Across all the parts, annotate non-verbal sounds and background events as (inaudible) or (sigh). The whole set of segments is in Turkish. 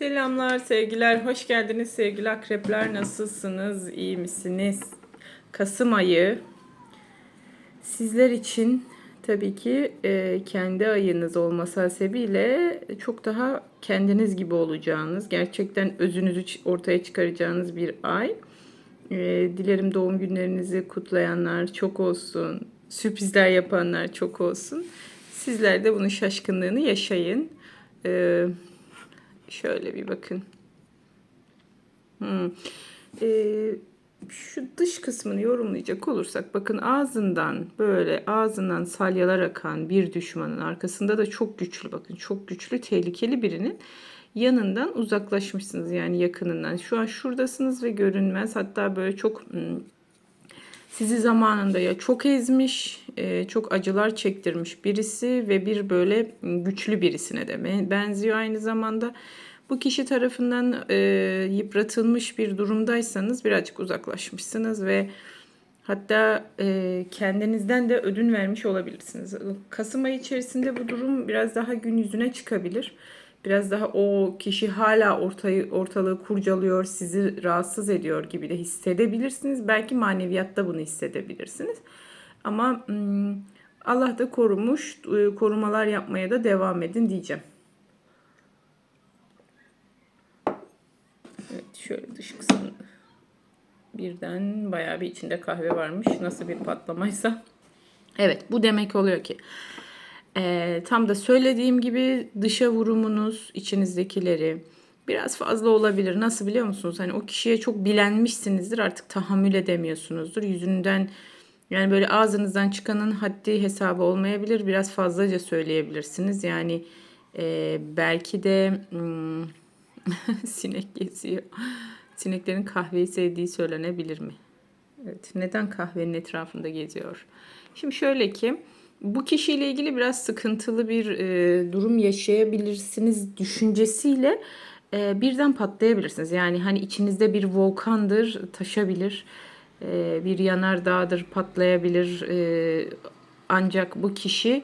Selamlar, sevgiler. Hoş geldiniz sevgili akrepler. Nasılsınız? İyi misiniz? Kasım ayı sizler için tabii ki e, kendi ayınız olması hasebiyle çok daha kendiniz gibi olacağınız, gerçekten özünüzü ortaya çıkaracağınız bir ay. E, dilerim doğum günlerinizi kutlayanlar çok olsun, sürprizler yapanlar çok olsun. Sizler de bunun şaşkınlığını yaşayın. E, Şöyle bir bakın. Hmm. Ee, şu dış kısmını yorumlayacak olursak bakın ağzından böyle ağzından salyalar akan bir düşmanın arkasında da çok güçlü bakın çok güçlü tehlikeli birinin yanından uzaklaşmışsınız yani yakınından. Şu an şuradasınız ve görünmez hatta böyle çok hmm, sizi zamanında ya çok ezmiş, e, çok acılar çektirmiş birisi ve bir böyle güçlü birisine de ben- benziyor aynı zamanda. Bu kişi tarafından e, yıpratılmış bir durumdaysanız birazcık uzaklaşmışsınız ve hatta e, kendinizden de ödün vermiş olabilirsiniz. Kasım ayı içerisinde bu durum biraz daha gün yüzüne çıkabilir. Biraz daha o kişi hala ortayı, ortalığı kurcalıyor, sizi rahatsız ediyor gibi de hissedebilirsiniz. Belki maneviyatta bunu hissedebilirsiniz. Ama Allah da korumuş, e, korumalar yapmaya da devam edin diyeceğim. Evet, şöyle dış kısmını birden bayağı bir içinde kahve varmış. Nasıl bir patlamaysa. Evet, bu demek oluyor ki ee, tam da söylediğim gibi dışa vurumunuz içinizdekileri biraz fazla olabilir. Nasıl biliyor musunuz? Hani o kişiye çok bilenmişsinizdir artık tahammül edemiyorsunuzdur. Yüzünden yani böyle ağzınızdan çıkanın haddi hesabı olmayabilir. Biraz fazlaca söyleyebilirsiniz. Yani e, belki de hmm, (laughs) sinek geziyor. Sineklerin kahveyi sevdiği söylenebilir mi? Evet, neden kahvenin etrafında geziyor? Şimdi şöyle ki bu kişiyle ilgili biraz sıkıntılı bir e, durum yaşayabilirsiniz düşüncesiyle e, birden patlayabilirsiniz. Yani hani içinizde bir volkandır, taşabilir, e, bir yanardağdır, patlayabilir. E, ancak bu kişi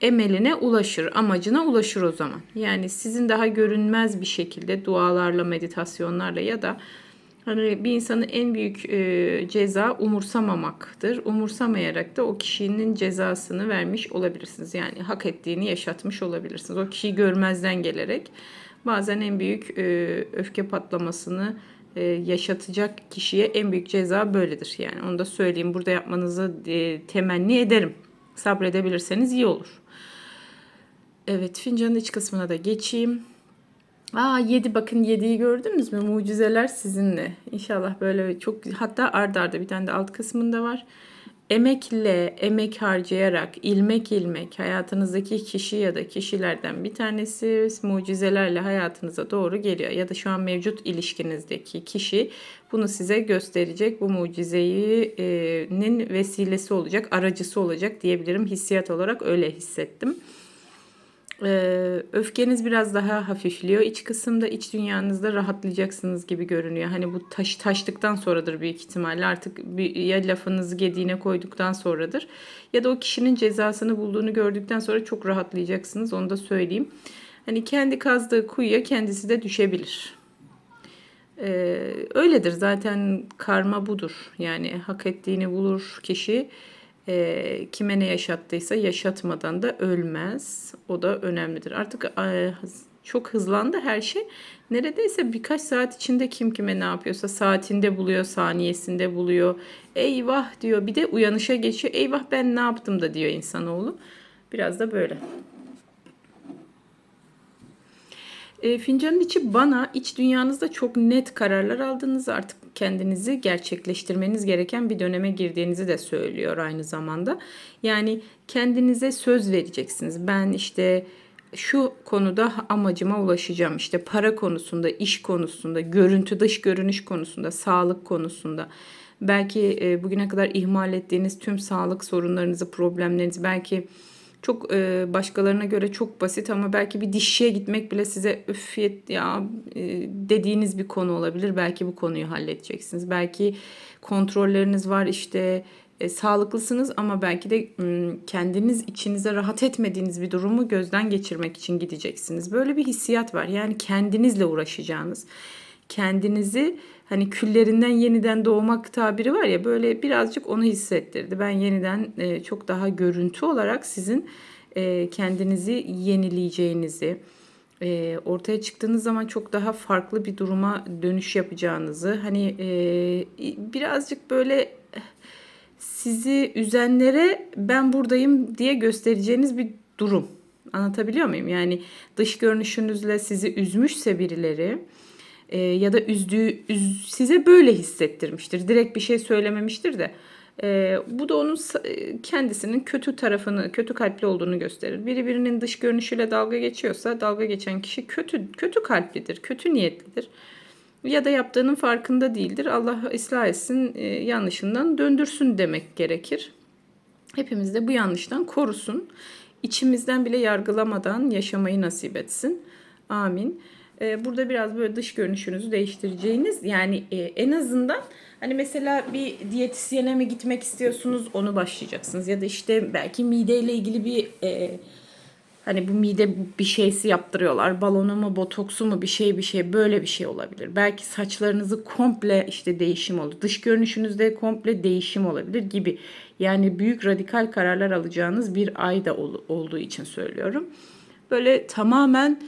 emeline ulaşır, amacına ulaşır o zaman. Yani sizin daha görünmez bir şekilde dualarla, meditasyonlarla ya da Hani bir insanın en büyük e, ceza umursamamaktır. Umursamayarak da o kişinin cezasını vermiş olabilirsiniz. Yani hak ettiğini yaşatmış olabilirsiniz. O kişiyi görmezden gelerek bazen en büyük e, öfke patlamasını e, yaşatacak kişiye en büyük ceza böyledir. Yani onu da söyleyeyim. Burada yapmanızı temenni ederim. Sabredebilirseniz iyi olur. Evet fincanın iç kısmına da geçeyim. Aa 7 bakın 7'yi gördünüz mü? Mucizeler sizinle. İnşallah böyle çok hatta ardarda arda bir tane de alt kısmında var. Emekle, emek harcayarak, ilmek ilmek hayatınızdaki kişi ya da kişilerden bir tanesi mucizelerle hayatınıza doğru geliyor. Ya da şu an mevcut ilişkinizdeki kişi bunu size gösterecek. Bu mucizenin vesilesi olacak, aracısı olacak diyebilirim. Hissiyat olarak öyle hissettim. Ee, öfkeniz biraz daha hafifliyor. İç kısımda, iç dünyanızda rahatlayacaksınız gibi görünüyor. Hani bu taş taştıktan sonradır büyük ihtimalle. Artık bir, ya lafınızı gediğine koyduktan sonradır. Ya da o kişinin cezasını bulduğunu gördükten sonra çok rahatlayacaksınız. Onu da söyleyeyim. Hani kendi kazdığı kuyuya kendisi de düşebilir. Ee, öyledir zaten karma budur. Yani hak ettiğini bulur kişi e, kime ne yaşattıysa yaşatmadan da ölmez. O da önemlidir. Artık e, çok hızlandı her şey. Neredeyse birkaç saat içinde kim kime ne yapıyorsa saatinde buluyor, saniyesinde buluyor. Eyvah diyor. Bir de uyanışa geçiyor. Eyvah ben ne yaptım da diyor insanoğlu. Biraz da böyle. E, fincanın içi bana iç dünyanızda çok net kararlar aldığınızı artık kendinizi gerçekleştirmeniz gereken bir döneme girdiğinizi de söylüyor aynı zamanda. Yani kendinize söz vereceksiniz. Ben işte şu konuda amacıma ulaşacağım. İşte para konusunda, iş konusunda, görüntü dış görünüş konusunda, sağlık konusunda. Belki e, bugüne kadar ihmal ettiğiniz tüm sağlık sorunlarınızı, problemlerinizi belki çok e, başkalarına göre çok basit ama belki bir dişçiye gitmek bile size üf ya e, dediğiniz bir konu olabilir. Belki bu konuyu halledeceksiniz. Belki kontrolleriniz var işte e, sağlıklısınız ama belki de kendiniz içinize rahat etmediğiniz bir durumu gözden geçirmek için gideceksiniz. Böyle bir hissiyat var. Yani kendinizle uğraşacağınız, kendinizi hani küllerinden yeniden doğmak tabiri var ya böyle birazcık onu hissettirdi. Ben yeniden e, çok daha görüntü olarak sizin e, kendinizi yenileyeceğinizi, e, ortaya çıktığınız zaman çok daha farklı bir duruma dönüş yapacağınızı, hani e, birazcık böyle sizi üzenlere ben buradayım diye göstereceğiniz bir durum. Anlatabiliyor muyum? Yani dış görünüşünüzle sizi üzmüşse birileri e, ya da üzdüğü üz, size böyle hissettirmiştir. Direkt bir şey söylememiştir de. E, bu da onun e, kendisinin kötü tarafını, kötü kalpli olduğunu gösterir. Biri birinin dış görünüşüyle dalga geçiyorsa dalga geçen kişi kötü kötü kalplidir, kötü niyetlidir. Ya da yaptığının farkında değildir. Allah ıslah etsin, e, yanlışından döndürsün demek gerekir. Hepimiz de bu yanlıştan korusun. İçimizden bile yargılamadan yaşamayı nasip etsin. Amin. Ee, Burada biraz böyle dış görünüşünüzü değiştireceğiniz yani e, en azından hani mesela bir diyetisyene mi gitmek istiyorsunuz onu başlayacaksınız ya da işte belki mideyle ilgili bir e, Hani bu mide bir şeysi yaptırıyorlar. Balonu mu, botoksu mu bir şey bir şey böyle bir şey olabilir. Belki saçlarınızı komple işte değişim olur. Dış görünüşünüzde komple değişim olabilir gibi. Yani büyük radikal kararlar alacağınız bir ay da ol- olduğu için söylüyorum. Böyle tamamen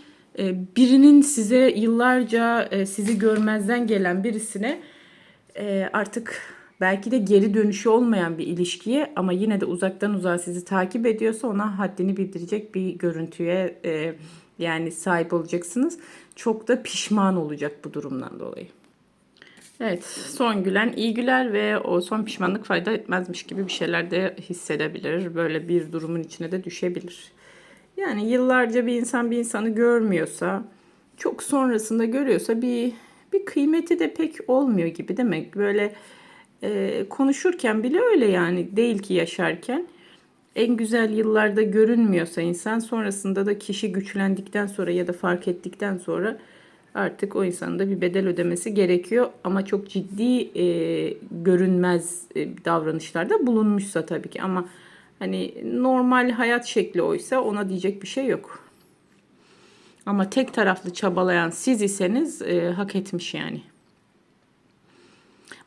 birinin size yıllarca e, sizi görmezden gelen birisine e, artık belki de geri dönüşü olmayan bir ilişkiye ama yine de uzaktan uzağa sizi takip ediyorsa ona haddini bildirecek bir görüntüye e, yani sahip olacaksınız. Çok da pişman olacak bu durumdan dolayı. Evet, son gülen iyi güler ve o son pişmanlık fayda etmezmiş gibi bir şeyler de hissedebilir. Böyle bir durumun içine de düşebilir. Yani yıllarca bir insan bir insanı görmüyorsa, çok sonrasında görüyorsa bir bir kıymeti de pek olmuyor gibi demek. Böyle e, konuşurken bile öyle yani değil ki yaşarken. En güzel yıllarda görünmüyorsa insan sonrasında da kişi güçlendikten sonra ya da fark ettikten sonra artık o insanın da bir bedel ödemesi gerekiyor. Ama çok ciddi e, görünmez e, davranışlarda bulunmuşsa tabii ki ama hani normal hayat şekli oysa ona diyecek bir şey yok. Ama tek taraflı çabalayan siz iseniz e, hak etmiş yani.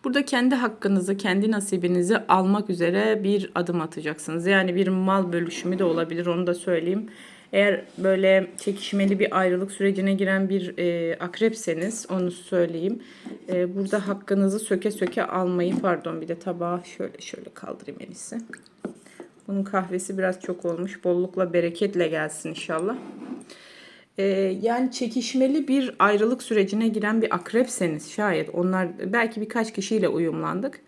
Burada kendi hakkınızı, kendi nasibinizi almak üzere bir adım atacaksınız. Yani bir mal bölüşümü de olabilir onu da söyleyeyim. Eğer böyle çekişmeli bir ayrılık sürecine giren bir e, akrepseniz onu söyleyeyim. E, burada hakkınızı söke söke almayı pardon bir de tabağı şöyle şöyle kaldırayım en iyisi. Bunun kahvesi biraz çok olmuş. Bollukla bereketle gelsin inşallah. Ee, yani çekişmeli bir ayrılık sürecine giren bir akrepseniz şayet onlar belki birkaç kişiyle uyumlandık.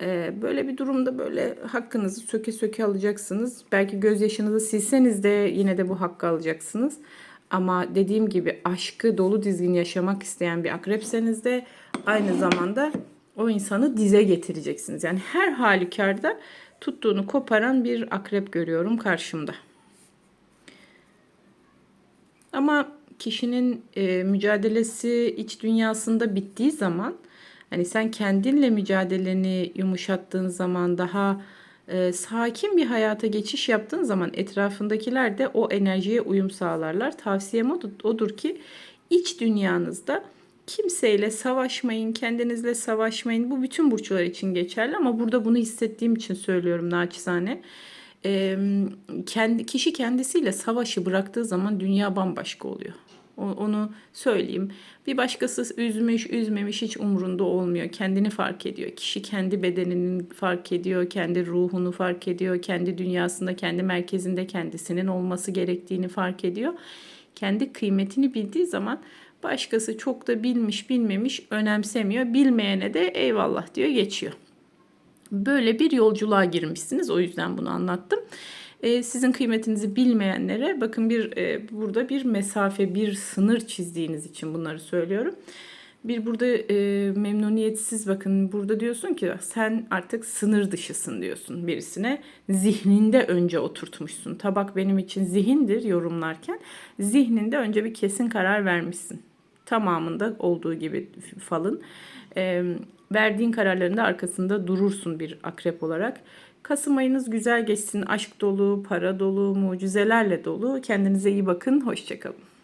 Ee, böyle bir durumda böyle hakkınızı söke söke alacaksınız. Belki gözyaşınızı silseniz de yine de bu hakkı alacaksınız. Ama dediğim gibi aşkı dolu dizgin yaşamak isteyen bir akrepseniz de aynı zamanda o insanı dize getireceksiniz. Yani her halükarda tuttuğunu koparan bir akrep görüyorum karşımda. Ama kişinin e, mücadelesi iç dünyasında bittiği zaman hani sen kendinle mücadeleni yumuşattığın zaman daha e, sakin bir hayata geçiş yaptığın zaman etrafındakiler de o enerjiye uyum sağlarlar. Tavsiyem odur, odur ki iç dünyanızda kimseyle savaşmayın, kendinizle savaşmayın. Bu bütün burçlar için geçerli ama burada bunu hissettiğim için söylüyorum naçizane e, kendi kişi kendisiyle savaşı bıraktığı zaman dünya bambaşka oluyor. Onu söyleyeyim. Bir başkası üzmüş, üzmemiş hiç umrunda olmuyor. Kendini fark ediyor. Kişi kendi bedeninin fark ediyor, kendi ruhunu fark ediyor, kendi dünyasında, kendi merkezinde kendisinin olması gerektiğini fark ediyor. Kendi kıymetini bildiği zaman başkası çok da bilmiş, bilmemiş önemsemiyor. Bilmeyene de eyvallah diyor, geçiyor. Böyle bir yolculuğa girmişsiniz. O yüzden bunu anlattım. Ee, sizin kıymetinizi bilmeyenlere bakın bir e, burada bir mesafe, bir sınır çizdiğiniz için bunları söylüyorum. Bir burada e, memnuniyetsiz bakın burada diyorsun ki sen artık sınır dışısın diyorsun birisine. Zihninde önce oturtmuşsun. Tabak benim için zihindir yorumlarken. Zihninde önce bir kesin karar vermişsin. Tamamında olduğu gibi falın. E, verdiğin kararlarında arkasında durursun bir akrep olarak. Kasım ayınız güzel geçsin. Aşk dolu, para dolu, mucizelerle dolu. Kendinize iyi bakın. Hoşçakalın.